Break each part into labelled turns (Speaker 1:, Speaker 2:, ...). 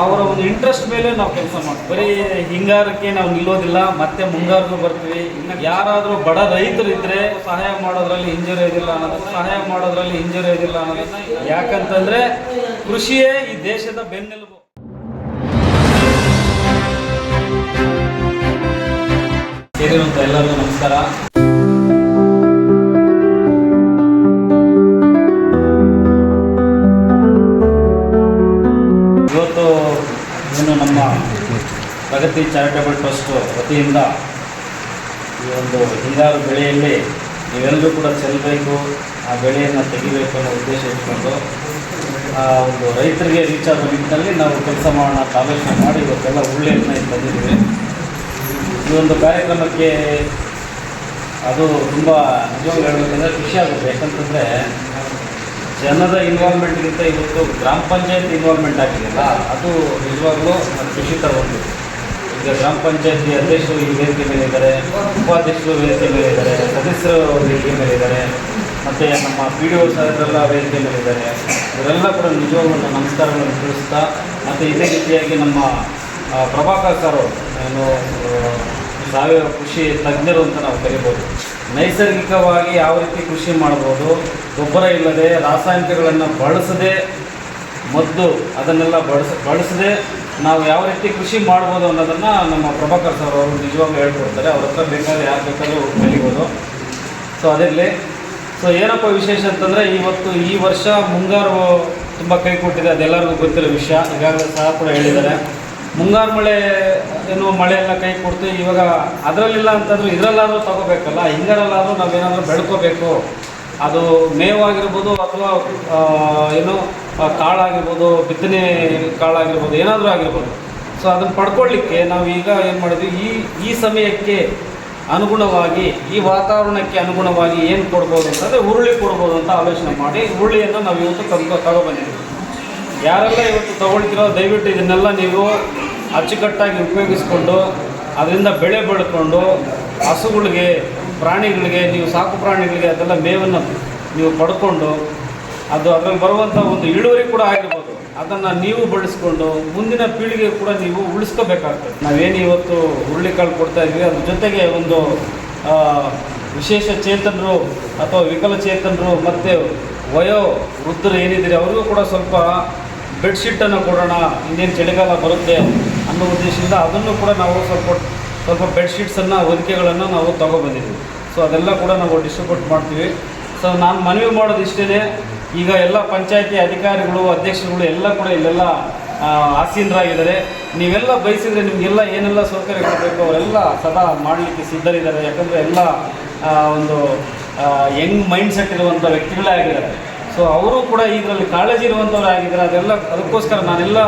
Speaker 1: ಅವರ ಒಂದು ಇಂಟ್ರೆಸ್ಟ್ ಮೇಲೆ ನಾವು ಕೆಲಸ ಮಾಡ್ತೀವಿ. ಬರೀ ಹಿಂಗಾರಕ್ಕೆ ನಾವು ನಿಲ್ಲೋದಿಲ್ಲ, ಮತ್ತೆ ಮುಂಗಾರಿಗೂ ಬರ್ತೀವಿ. ಇನ್ನು ಯಾರಾದರೂ ಬಡ ರೈತರು ಇದ್ರೆ ಸಹಾಯ ಮಾಡೋದ್ರಲ್ಲಿ ಹಿಂಜರಿಯೋದಿಲ್ಲ ಅನ್ನೋದು, ಸಹಾಯ ಮಾಡೋದ್ರಲ್ಲಿ ಹಿಂಜರಿಯೋದಿಲ್ಲ ಅನ್ನೋದನ್ನ ಯಾಕಂತಂದ್ರೆ ಕೃಷಿಯೇ ಈ ದೇಶದ ಬೆನ್ನೆಲುಬು. ಸೇರಿರುವಂತ ಎಲ್ಲರಿಗೂ ನಮಸ್ಕಾರ. ಪ್ರಗತಿ ಚಾರಿಟಬಲ್ ಟ್ರಸ್ಟ್ ವತಿಯಿಂದ ಈ ಒಂದು ಹಿಂಗಾರು ಬೆಳೆಯಲ್ಲಿ ನೀವೆಲ್ಲರೂ ಕೂಡ ಚೆಲ್ಲಬೇಕು ಆ ಬೆಳೆಯನ್ನು ತೆಗಿಬೇಕು ಅನ್ನೋ ಉದ್ದೇಶ ಇಟ್ಕೊಂಡು, ಆ ಒಂದು ರೈತರಿಗೆ ರೀಚ್ ಆಗೋ ನಿಟ್ಟಿನಲ್ಲಿ ನಾವು ಕೆಲಸ ಮಾಡೋಣ ಆಲೋಚನೆ ಮಾಡಿ ಇವತ್ತೆಲ್ಲ ಉಳ್ಳೆಯನ್ನು ತಂದಿದ್ದೀವಿ. ಈ ಒಂದು ಕಾರ್ಯಕ್ರಮಕ್ಕೆ ಅದು ತುಂಬ ನಿಜವಾಗ್ಲೂ ಹೇಳಬೇಕಂದ್ರೆ ಖುಷಿ ಆಗುತ್ತೆ. ಯಾಕಂತಂದರೆ ಜನದ ಇನ್ವಾಲ್ವ್ಮೆಂಟ್ಗಿಂತ ಇವತ್ತು ಗ್ರಾಮ ಪಂಚಾಯತ್ ಇನ್ವಾಲ್ವ್ಮೆಂಟ್ ಆಗಿದೆಯಲ್ಲ, ಅದು ನಿಜವಾಗ್ಲೂ ಖುಷಿ ತರುವಂಥದ್ದು ಈಗ ಗ್ರಾಮ ಪಂಚಾಯತಿ ಅಧ್ಯಕ್ಷರು ಈ ವೇದಿಕೆ ಮೇಲೆ ಇದ್ದಾರೆ, ಉಪಾಧ್ಯಕ್ಷರು ವೇದಿಕೆ ಮೇಲೆ ಇದ್ದಾರೆ, ಸದಸ್ಯರು ವೇದಿಕೆ ಮೇಲೆ ಇದ್ದಾರೆ, ಮತ್ತು ನಮ್ಮ ಪಿ ಡಿ ಒ ಸಾಹೇಬರೆಲ್ಲ ವೇದಿಕೆ ಮೇಲೆ ಇದ್ದಾರೆ. ಇವರೆಲ್ಲ ಕೂಡ ನಿಜವಾಗ್ಲೂ ನಮಸ್ಕಾರಗಳನ್ನು ತಿಳಿಸ್ತಾ, ಮತ್ತು ಇದೇ ರೀತಿಯಾಗಿ ನಮ್ಮ ಪ್ರಭಾಕರ್ ಸರ್ ಏನು ಸಾವಿರ ಕೃಷಿ ತಜ್ಞರು ಅಂತ ನಾವು ಕರಿಬೋದು. ನೈಸರ್ಗಿಕವಾಗಿ ಯಾವ ರೀತಿ ಕೃಷಿ ಮಾಡ್ಬೋದು, ಗೊಬ್ಬರ ಇಲ್ಲದೆ ರಾಸಾಯನಿಕಗಳನ್ನು ಬಳಸದೆ ಮದ್ದು ಅದನ್ನೆಲ್ಲ ಬಳಸ, ಬಳಸದೆ ನಾವು ಯಾವ ರೀತಿ ಕೃಷಿ ಮಾಡ್ಬೋದು ಅನ್ನೋದನ್ನು ನಮ್ಮ ಪ್ರಭಾಕರ್ ಸರ್ ಅವರು ನಿಜವಾಗ್ಲೂ ಹೇಳ್ಕೊಡ್ತಾರೆ. ಅವ್ರ ಹತ್ರ ಬೇಕಾದ್ರೆ ಯಾರು ಬೇಕಾದರೂ ಕಲಿಬೋದು ಸೊ ಅದಿರಲಿ. ಸೊ ಏನಪ್ಪ ವಿಶೇಷ ಅಂತಂದರೆ ಇವತ್ತು ಈ ವರ್ಷ ಮುಂಗಾರು ತುಂಬ ಕೈ ಕೊಟ್ಟಿದೆ. ಅದೆಲ್ಲರಿಗೂ ಗೊತ್ತಿರೋ ವಿಷಯ. ಈಗಾಗಲೇ ಸಹ ಕೂಡ ಹೇಳಿದ್ದಾರೆ. ಮುಂಗಾರು ಮಳೆ ಏನು ಮಳೆ ಎಲ್ಲ ಕೈ ಕೊಡ್ತು. ಇವಾಗ ಅದರಲ್ಲಿಲ್ಲ ಅಂತಂದ್ರೆ ಇದರಲ್ಲಾದರೂ ತಗೋಬೇಕಲ್ಲ. ಹಿಂಗಾರಲ್ಲಾದರೂ ನಾವೇನಾದರೂ ಬೆಳ್ಕೋಬೇಕು. ಅದು ಮೇವಾಗಿರ್ಬೋದು ಅಥವಾ ಏನು ಕಾಳಾಗಿರ್ಬೋದು, ಬಿತ್ತನೆ ಕಾಳಾಗಿರ್ಬೋದು, ಏನಾದರೂ ಆಗಿರ್ಬೋದು. ಸೊ ಅದನ್ನು ಪಡ್ಕೊಳ್ಳಿಕ್ಕೆ ನಾವು ಈಗ ಏನು ಮಾಡಿದ್ವಿ? ಈ ಈ ಸಮಯಕ್ಕೆ ಅನುಗುಣವಾಗಿ, ಈ ವಾತಾವರಣಕ್ಕೆ ಅನುಗುಣವಾಗಿ ಏನು ಕೊಡ್ಬೋದು ಅಂತಂದರೆ ಹುರುಳಿ ಕೊಡ್ಬೋದು ಅಂತ ಆಲೋಚನೆ ಮಾಡಿ ಹುರುಳಿಯನ್ನು ನಾವು ಇವತ್ತು ತಂದು ತಗೊಬಂದಿದ್ದೀವಿ. ಯಾರೆಲ್ಲ ಇವತ್ತು ತಗೊಳ್ತಿರೋ, ದಯವಿಟ್ಟು ಇದನ್ನೆಲ್ಲ ನೀವು ಅಚ್ಚುಕಟ್ಟಾಗಿ ಉಪಯೋಗಿಸ್ಕೊಂಡು, ಅದರಿಂದ ಬೆಳೆ ಬೆಳ್ಕೊಂಡು ಹಸುಗಳಿಗೆ, ಪ್ರಾಣಿಗಳಿಗೆ, ನೀವು ಸಾಕು ಪ್ರಾಣಿಗಳಿಗೆ ಅದೆಲ್ಲ ಮೇವನ್ನು ನೀವು ಪಡ್ಕೊಂಡು ಅದು ಅದರಲ್ಲಿ ಬರುವಂಥ ಒಂದು ಇಳುವರಿ ಕೂಡ ಆಗಿರ್ಬೋದು. ಅದನ್ನು ನೀವು ಬಳಸ್ಕೊಂಡು ಮುಂದಿನ ಪೀಳಿಗೆ ಕೂಡ ನೀವು ಉಳಿಸ್ಕೋಬೇಕಾಗ್ತದೆ. ನಾವೇನು ಇವತ್ತು ಹುರುಳಿಕಾಳು ಕೊಡ್ತಾ ಇದ್ವಿ ಅದ್ರ ಜೊತೆಗೆ ಒಂದು ವಿಶೇಷ ಚೇತನರು ಅಥವಾ ವಿಕಲಚೇತನರು ಮತ್ತು ವಯೋ ವೃದ್ಧರು ಏನಿದ್ದೀರಿ, ಅವ್ರಿಗೂ ಕೂಡ ಸ್ವಲ್ಪ ಬೆಡ್ಶೀಟನ್ನು ಕೊಡೋಣ, ಇನ್ನೇನು ಚಳಿಗಾಲ ಬರುತ್ತೆ ಅನ್ನೋ ಉದ್ದೇಶದಿಂದ ಅದನ್ನು ಕೂಡ ನಾವು ಸ್ವಲ್ಪ ಸ್ವಲ್ಪ ಬೆಡ್ಶೀಟ್ಸನ್ನು ಹೊದಿಕೆಗಳನ್ನು ನಾವು ತೊಗೊಬಂದಿದ್ದೀವಿ. ಸೊ ಅದೆಲ್ಲ ಕೂಡ ನಾವು ಡಿಸ್ಟ್ರಿಬ್ಯೂಟ್ ಮಾಡ್ತೀವಿ. ಸೊ ನಾನು ಮನವಿ ಮಾಡೋದು ಇಷ್ಟೇ ಈಗ ಎಲ್ಲ ಪಂಚಾಯತಿ ಅಧಿಕಾರಿಗಳು, ಅಧ್ಯಕ್ಷರುಗಳು ಎಲ್ಲ ಕೂಡ ಇಲ್ಲೆಲ್ಲ ಆಸೀನರಾಗಿದ್ದಾರೆ. ನೀವೆಲ್ಲ ಬಯಸಿದರೆ ನಿಮಗೆಲ್ಲ ಏನೆಲ್ಲ ಸೌಕರ್ಯ ಕೊಡಬೇಕು ಅವರೆಲ್ಲ ಸದಾ ಮಾಡಲಿಕ್ಕೆ ಸಿದ್ಧರಿದ್ದಾರೆ. ಯಾಕಂದರೆ ಎಲ್ಲ ಒಂದು ಯಂಗ್ ಮೈಂಡ್ ಸೆಟ್ ಇರುವಂಥ ವ್ಯಕ್ತಿಗಳೇ ಆಗಿದ್ದಾರೆ. ಸೊ ಅವರು ಕೂಡ ಇದರಲ್ಲಿ ಕಾಳಜಿ ಇರುವಂಥವ್ರು ಆಗಿದ್ದಾರೆ ಅದೆಲ್ಲ, ಅದಕ್ಕೋಸ್ಕರ ನಾನೆಲ್ಲ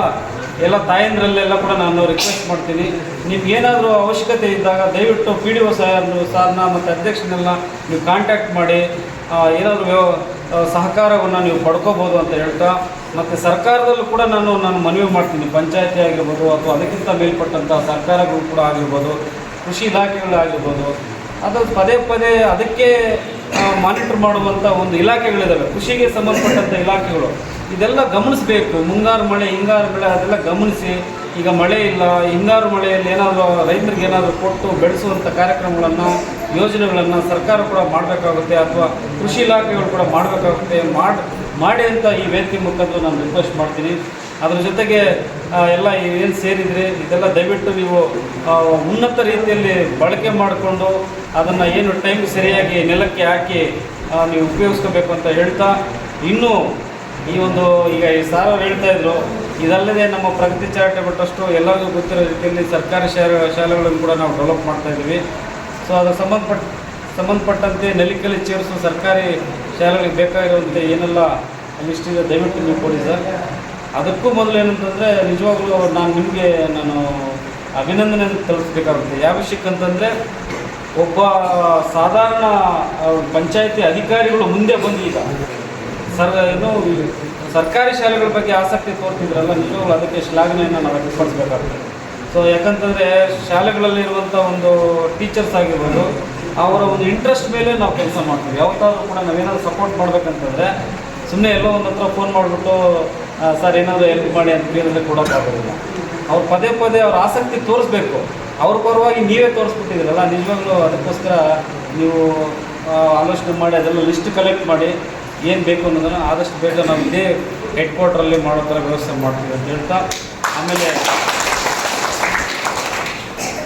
Speaker 1: ಎಲ್ಲ ತಾಯಂದ್ರಲ್ಲೆಲ್ಲ ಕೂಡ ನಾನು ರಿಕ್ವೆಸ್ಟ್ ಮಾಡ್ತೀನಿ. ನಿಮ್ಗೆ ಏನಾದರೂ ಅವಶ್ಯಕತೆ ಇದ್ದಾಗ ದಯವಿಟ್ಟು ಪಿ ಡಿ ಒ ಸಾರ್ನು ಸಾರ್ನ ಮತ್ತು ಅಧ್ಯಕ್ಷನೆಲ್ಲ ನೀವು ಕಾಂಟ್ಯಾಕ್ಟ್ ಮಾಡಿ ಏನಾದರೂ ವ್ಯವ ಸಹಕಾರವನ್ನು ನೀವು ಪಡ್ಕೋಬೋದು ಅಂತ ಹೇಳ್ತಾ, ಮತ್ತು ಸರ್ಕಾರದಲ್ಲೂ ಕೂಡ ನಾನು ನಾನು ಮನವಿ ಮಾಡ್ತೀನಿ. ಪಂಚಾಯತಿ ಆಗಿರ್ಬೋದು ಅಥವಾ ಅದಕ್ಕಿಂತ ಮೇಲ್ಪಟ್ಟಂಥ ಸರ್ಕಾರಗಳು ಕೂಡ ಆಗಿರ್ಬೋದು, ಕೃಷಿ ಇಲಾಖೆಗಳಾಗಿರ್ಬೋದು ಅದು ಪದೇ ಪದೇ ಅದಕ್ಕೆ ಮಾನಿಟರ್ ಮಾಡುವಂಥ ಒಂದು ಇಲಾಖೆಗಳಿದ್ದಾವೆ ಕೃಷಿಗೆ ಸಂಬಂಧಪಟ್ಟಂಥ ಇಲಾಖೆಗಳು. ಇದೆಲ್ಲ ಗಮನಿಸಬೇಕು. ಮುಂಗಾರು ಮಳೆ, ಹಿಂಗಾರು ಮಳೆ ಅದೆಲ್ಲ ಗಮನಿಸಿ. ಈಗ ಮಳೆ ಇಲ್ಲ, ಹಿಂಗಾರು ಮಳೆಯಲ್ಲಿ ಏನಾದರೂ ರೈತರಿಗೆ ಏನಾದರೂ ಕೊಟ್ಟು ಬೆಳೆಸುವಂಥ ಕಾರ್ಯಕ್ರಮಗಳನ್ನು, ಯೋಜನೆಗಳನ್ನು ಸರ್ಕಾರ ಕೂಡ ಮಾಡಬೇಕಾಗುತ್ತೆ ಅಥವಾ ಕೃಷಿ ಇಲಾಖೆಗಳು ಕೂಡ ಮಾಡಬೇಕಾಗುತ್ತೆ. ಮಾಡಿ ಮಾಡಿ ಅಂತ ಈ ವೇದಿಕೆ ಮುಖಾಂತರ ನಾನು ರಿಕ್ವೆಸ್ಟ್ ಮಾಡ್ತೀನಿ. ಅದರ ಜೊತೆಗೆ ಎಲ್ಲ ಏನು ಸೇರಿದರೆ ಇದೆಲ್ಲ ದಯವಿಟ್ಟು ನೀವು ಉನ್ನತ ರೀತಿಯಲ್ಲಿ ಬಳಕೆ ಮಾಡಿಕೊಂಡು ಅದನ್ನು ಏನು ಟೈಮ್ ಸರಿಯಾಗಿ ನೆಲಕ್ಕೆ ಹಾಕಿ ನೀವು ಉಪಯೋಗಿಸ್ಕೋಬೇಕು ಅಂತ ಹೇಳ್ತಾ, ಇನ್ನೂ ಈ ಒಂದು ಈಗ ಈ ಸಾಲ ಹೇಳ್ತಾ ಇದ್ರು, ಇದಲ್ಲದೆ ನಮ್ಮ ಪ್ರಗತಿ ಚಾರಿಟಬಲ್ ಟ್ರಸ್ಟು ಎಲ್ಲರಿಗೂ ಗೊತ್ತಿರೋ ರೀತಿಯಲ್ಲಿ ಸರ್ಕಾರಿ ಶಾಲೆ, ಶಾಲೆಗಳನ್ನು ಕೂಡ ನಾವು ಡೆವಲಪ್ ಮಾಡ್ತಾ ಇದ್ದೀವಿ. ಸೊ ಅದಕ್ಕೆ ಸಂಬಂಧಪಟ್ಟ, ಸಂಬಂಧಪಟ್ಟಂತೆ ನಲಿಕಲ್ಲಿ ಚೇರಿಸು ಸರ್ಕಾರಿ ಶಾಲೆಗಳಿಗೆ ಬೇಕಾಗಿರುವಂತೆ ಏನೆಲ್ಲ ಲಿಸ್ಟಿದೆ ದಯವಿಟ್ಟು ನೀವು ಕೊಡಿ ಸರ್. ಅದಕ್ಕೂ ಮೊದಲು ಏನಂತಂದರೆ, ನಿಜವಾಗ್ಲೂ ನಾನು ನಿಮಗೆ ನಾನು ಅಭಿನಂದನೆ ತಲುಪಿಸ್ಬೇಕಾಗುತ್ತೆ ಯಾವ ವಿಷಯಕ್ಕೆ ಅಂತಂದರೆ, ಒಬ್ಬ ಸಾಧಾರಣ ಪಂಚಾಯಿತಿ ಅಧಿಕಾರಿಗಳು ಮುಂದೆ ಬಂದು ಸರ್ ಏನು ಸರ್ಕಾರಿ ಶಾಲೆಗಳ ಬಗ್ಗೆ ಆಸಕ್ತಿ ತೋರ್ತಿದ್ರಲ್ಲ, ನಿಜವಾಗ್ಲೂ ಅದಕ್ಕೆ ಶ್ಲಾಘನೆಯನ್ನು ನಾವು ವ್ಯಕ್ತಪಡಿಸ್ಬೇಕಾಗ್ತದೆ. ಸೊ ಯಾಕಂತಂದರೆ ಶಾಲೆಗಳಲ್ಲಿರುವಂಥ ಒಂದು ಟೀಚರ್ಸ್ ಆಗಿರ್ಬೋದು, ಅವರ ಒಂದು ಇಂಟ್ರೆಸ್ಟ್ ಮೇಲೆ ನಾವು ಕೆಲಸ ಮಾಡ್ತೀವಿ. ಯಾವತ್ತಾದರೂ ಕೂಡ ನಾವೇನಾದ್ರು ಸಪೋರ್ಟ್ ಮಾಡ್ಬೇಕಂತಂದರೆ ಸುಮ್ಮನೆ ಎಲ್ಲೋ ಒಂದು ಹತ್ರ ಫೋನ್ ಮಾಡಿಬಿಟ್ಟು ಸರ್, ಏನಾದರೂ ಹೆಲ್ಪ್ ಮಾಡಿ ಅಂತ ಕೇಳಿದ್ರೆ ಕೊಡೋಕ್ಕಾಗೋದಿಲ್ಲ. ಅವ್ರು ಪದೇ ಪದೇ ಅವ್ರ ಆಸಕ್ತಿ ತೋರಿಸ್ಬೇಕು. ಅವ್ರ ಪರವಾಗಿ ನೀವೇ ತೋರಿಸ್ಬಿಟ್ಟಿದ್ದೀರಲ್ಲ, ನಿಜವಾಗ್ಲೂ ಅದಕ್ಕೋಸ್ಕರ ನೀವು ಆಲೋಚನೆ ಮಾಡಿ, ಅದೆಲ್ಲ ಲಿಸ್ಟ್ ಕಲೆಕ್ಟ್ ಮಾಡಿ ಏನು ಬೇಕು ಅನ್ನೋದನ್ನು ಆದಷ್ಟು ಬೇಗ ನಾವು ಇದೇ ಹೆಡ್ ಕ್ವಾರ್ಟ್ರಲ್ಲಿ ಮಾಡೋ ಥರ ವ್ಯವಸ್ಥೆ ಮಾಡ್ತೀವಿ ಅಂತ ಹೇಳ್ತಾ ಆಮೇಲೆ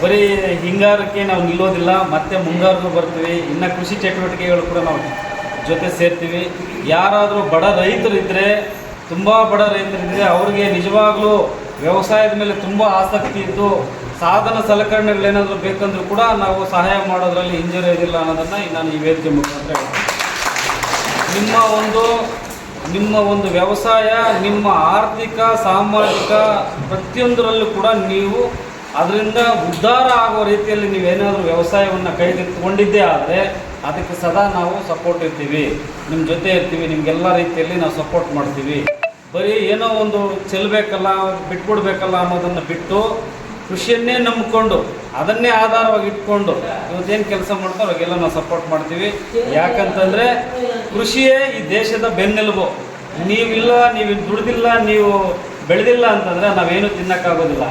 Speaker 1: ಬರೀ ಹಿಂಗಾರಕ್ಕೆ ನಾವು ನಿಲ್ಲೋದಿಲ್ಲ, ಮತ್ತೆ ಮುಂಗಾರಿಗೂ ಬರ್ತೀವಿ. ಇನ್ನು ಕೃಷಿ ಚಟುವಟಿಕೆಗಳು ಕೂಡ ನಾವು ಜೊತೆ ಸೇರ್ತೀವಿ. ಯಾರಾದರೂ ಬಡ ರೈತರಿದ್ದರೆ ತುಂಬ ಬಡ ರೈತರಿದ್ದರೆ ಅವ್ರಿಗೆ ನಿಜವಾಗ್ಲೂ ವ್ಯವಸಾಯದ ಮೇಲೆ ತುಂಬ ಆಸಕ್ತಿ ಇದ್ದು ಸಾಧನ ಸಲಕರಣೆಗಳೇನಾದರೂ ಬೇಕಂದ್ರೂ ಕೂಡ ನಾವು ಸಹಾಯ ಮಾಡೋದ್ರಲ್ಲಿ ಹಿಂಜರಿಯೋದಿಲ್ಲ ಅನ್ನೋದನ್ನು ನಾನು ಈ ವೇದಿಕೆ ಮುಖಾಂತರ ಹೇಳ್ತೀನಿ. ನಿಮ್ಮ ಒಂದು ನಿಮ್ಮ ಒಂದು ವ್ಯವಸಾಯ, ನಿಮ್ಮ ಆರ್ಥಿಕ, ಸಾಮಾಜಿಕ ಪ್ರತಿಯೊಂದರಲ್ಲೂ ಕೂಡ ನೀವು ಅದರಿಂದ ಉದ್ಧಾರ ಆಗುವ ರೀತಿಯಲ್ಲಿ ನೀವೇನಾದರೂ ವ್ಯವಸಾಯವನ್ನು ಕೈಗೆತ್ತಿಕೊಂಡಿದ್ದೇ ಆದರೆ ಅದಕ್ಕೆ ಸದಾ ನಾವು ಸಪೋರ್ಟ್ ಇರ್ತೀವಿ. ನಿಮ್ಮ ಜೊತೆ ಇರ್ತೀವಿ, ನಿಮಗೆಲ್ಲ ರೀತಿಯಲ್ಲಿ ನಾವು ಸಪೋರ್ಟ್ ಮಾಡ್ತೀವಿ. ಬರೀ ಏನೋ ಒಂದು ಚೆಲ್ಲಬೇಕಲ್ಲ ಬಿಟ್ಬಿಡ್ಬೇಕಲ್ಲ ಅನ್ನೋದನ್ನು ಬಿಟ್ಟು ಕೃಷಿಯನ್ನೇ ನಂಬಿಕೊಂಡು, ಅದನ್ನೇ ಆಧಾರವಾಗಿ ಇಟ್ಕೊಂಡು ಇವತ್ತೇನು ಕೆಲಸ ಮಾಡ್ತಾರೋ ಅವಾಗೆಲ್ಲ ನಾವು ಸಪೋರ್ಟ್ ಮಾಡ್ತೀವಿ. ಯಾಕಂತಂದರೆ ಕೃಷಿಯೇ ಈ ದೇಶದ ಬೆನ್ನೆಲುಬು. ನೀವಿಲ್ಲ ನೀವು ದುಡ್ದಿಲ್ಲ, ನೀವು ಬೆಳೆದಿಲ್ಲ ಅಂತಂದರೆ ನಾವೇನು ತಿನ್ನೋಕ್ಕಾಗೋದಿಲ್ಲ.